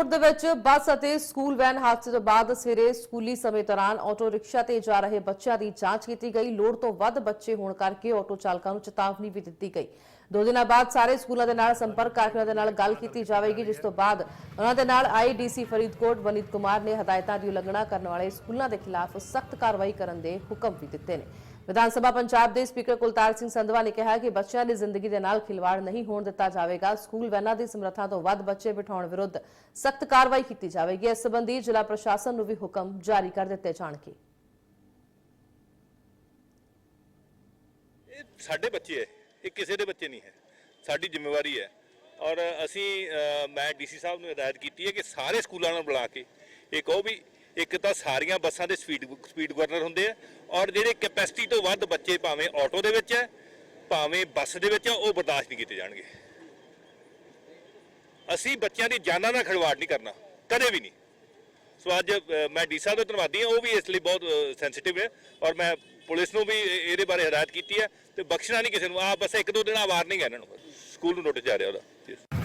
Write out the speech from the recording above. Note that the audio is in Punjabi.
ਫਰੀਦਕੋਟ ਦੇ ਵਿੱਚ ਬੱਸ ਅਤੇ ਸਕੂਲ ਵੈਨ ਹਾਦਸੇ ਤੋਂ ਬਾਅਦ ਸਵੇਰੇ ਸਕੂਲੀ ਸਮੇਂ ਦੌਰਾਨ ਆਟੋ ਰਿਕਸ਼ਾ ਤੇ ਜਾ ਰਹੇ ਬੱਚਿਆਂ ਦੀ ਜਾਂਚ ਕੀਤੀ ਗਈ। ਲੋੜ ਤੋਂ ਵੱਧ ਬੱਚੇ ਹੋਣ ਕਰਕੇ ਆਟੋ ਚਾਲਕਾਂ ਨੂੰ ਚੇਤਾਵਨੀ ਵੀ ਦਿੱਤੀ ਗਈ। ਦੋ ਦਿਨਾਂ ਬਾਅਦ ਸਾਰੇ ਸਕੂਲਾਂ ਦੇ ਨਾਲ ਸੰਪਰਕ ਕਰਕੇ ਦੇ ਨਾਲ ਗੱਲ ਕੀਤੀ ਜਾਵੇਗੀ, ਜਿਸ ਤੋਂ ਬਾਅਦ ਉਹਨਾਂ ਦੇ ਨਾਲ ਆਈਡੀਸੀ ਫਰੀਦਕੋਟ ਵਨੀਤ ਕੁਮਾਰ ਨੇ ਹਦਾਇਤਾਂ ਦੀ ਉਲੰਘਣਾ ਕਰਨ ਵਾਲੇ ਸਕੂਲਾਂ ਦੇ ਖਿਲਾਫ ਸਖਤ ਕਾਰਵਾਈ ਕਰਨ ਦੇ ਹੁਕਮ ਵੀ ਦਿੱਤੇ ਨੇ। ਵਿਧਾਨ ਸਭਾ ਪੰਜਾਬ ਦੇ ਸਪੀਕਰ ਕੁਲਤਾਰ ਸਿੰਘ ਸੰਧਵਾ ਨੇ ਕਿਹਾ ਕਿ ਬੱਚਿਆਂ ਦੀ ਜ਼ਿੰਦਗੀ ਦੇ ਨਾਲ ਖਿਲਵਾੜ ਨਹੀਂ ਹੋਣ ਦਿੱਤਾ ਜਾਵੇਗਾ। ਸਕੂਲ ਵੈਨਾਂ ਦੀ ਸਮਰੱਥਾ ਤੋਂ ਵੱਧ ਬੱਚੇ ਬਿਠਾਉਣ ਵਿਰੁੱਧ ਸਖਤ ਕਾਰਵਾਈ ਕੀਤੀ ਜਾਵੇਗੀ। ਇਸ ਸੰਬੰਧੀ ਜ਼ਿਲ੍ਹਾ ਪ੍ਰਸ਼ਾਸਨ ਨੂੰ ਵੀ ਹੁਕਮ ਜਾਰੀ ਕਰ ਦਿੱਤੇ ਜਾਣਗੇ। ਇਹ ਸਾਡੇ ਬੱਚੇ ਹੈ। ਇਹ ਕਿਸੇ ਦੇ ਬੱਚੇ ਨਹੀਂ ਹੈ। ਸਾਡੀ ਜ਼ਿੰਮੇਵਾਰੀ ਹੈ। ਔਰ ਅਸੀਂ ਅ, ਮੈਂ ਡੀਸੀ ਸਾਹਿਬ ਨੂੰ ਹਦਾਇਤ ਕੀਤੀ ਹੈ ਕਿ ਸਾਰੇ ਸਕੂਲਾਂ ਨੂੰ ਬੁਲਾ ਕੇ ਇਹ ਕਹੋ ਵੀ ਇੱਕ ਤਾਂ ਸਾਰੀਆਂ ਬੱਸਾਂ ਦੇ ਸਪੀਡ ਸਪੀਡ ਗਵਰਨਰ ਹੁੰਦੇ ਆ ਔਰ ਜਿਹੜੇ ਕੈਪੈਸਿਟੀ ਤੋਂ ਵੱਧ ਬੱਚੇ ਭਾਵੇਂ ਆਟੋ ਦੇ ਵਿੱਚ ਹੈ, ਭਾਵੇਂ ਬੱਸ ਦੇ ਵਿੱਚ ਹੈ, ਉਹ ਬਰਦਾਸ਼ਤ ਨਹੀਂ ਕੀਤੇ ਜਾਣਗੇ। ਅਸੀਂ ਬੱਚਿਆਂ ਦੀ ਜਾਨਾਂ ਦਾ ਖਿਲਵਾੜ ਨਹੀਂ ਕਰਨਾ, ਕਦੇ ਵੀ ਨਹੀਂ। ਸੋ ਅੱਜ ਮੈਂ ਡੀ ਸਾਹਿਬ ਦਾ ਧੰਨਵਾਦੀ ਹਾਂ, ਉਹ ਵੀ ਇਸ ਲਈ ਬਹੁਤ ਸੈਂਸਿਟਿਵ ਹੈ ਔਰ ਮੈਂ ਪੁਲਿਸ ਨੂੰ ਵੀ ਇਹਦੇ ਬਾਰੇ ਹਦਾਇਤ ਕੀਤੀ ਹੈ ਤੇ ਬਖਸ਼ਣਾ ਨਹੀਂ ਕਿਸੇ ਨੂੰ ਆ ਬਸ ਇੱਕ ਦੋ ਦਿਨ ਆ ਵਾਰਨਿੰਗ ਹੈ ਇਹਨਾਂ ਨੂੰ। ਸਕੂਲ ਨੂੰ ਨੋਟਿਸ ਜਾ ਰਿਹਾ ਉਹਦਾ।